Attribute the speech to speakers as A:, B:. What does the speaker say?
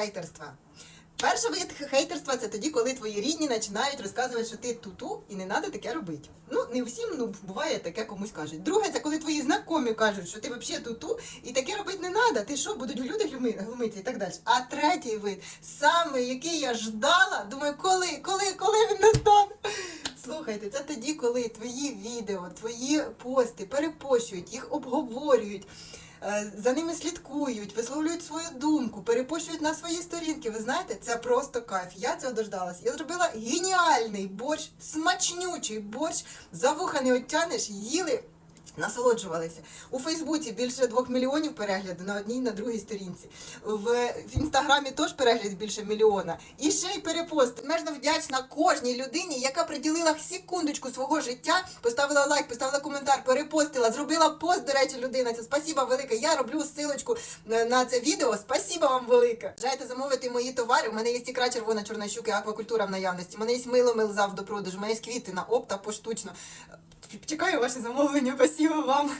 A: хейтерства. Перший вид хейтерства це тоді, коли твої рідні починають розказувати, що ти туту і не треба таке робити. Ну, не всім, ну буває таке комусь кажуть. Друге, це коли твої знайомі кажуть, що ти взагалі туту і таке робити не треба. Ти що, будуть люди глуми- глумитися і так далі. А третій вид, саме який я ждала, думаю, коли, коли, коли він настане. Слухайте, це тоді, коли твої відео, твої пости перепощують, їх обговорюють. Е, За ними слідкують, висловлюють свою думку, перепощують на свої сторінки. Ви знаєте, це просто кайф. Я цього дождалась. Я зробила геніальний борщ, смачнючий борщ. За вуха не оттянеш, їли. Насолоджувалися у Фейсбуці більше двох мільйонів переглядів на одній на другій сторінці. В, в інстаграмі теж перегляд більше мільйона. І ще й перепост. Межно вдячна кожній людині, яка приділила секундочку свого життя, поставила лайк, поставила коментар, перепостила, зробила пост. До речі, людина. Це спасіба велике. Я роблю ссылочку на, на це відео. Спасіба вам велике. Бажаєте замовити мої товари. У мене є ікра червона чорна щука, аквакультура в наявності. У мене є мило милзав до продажу. У мене є квіти на опта поштучно. Чекаю ваше замовлення. Спасибо вам.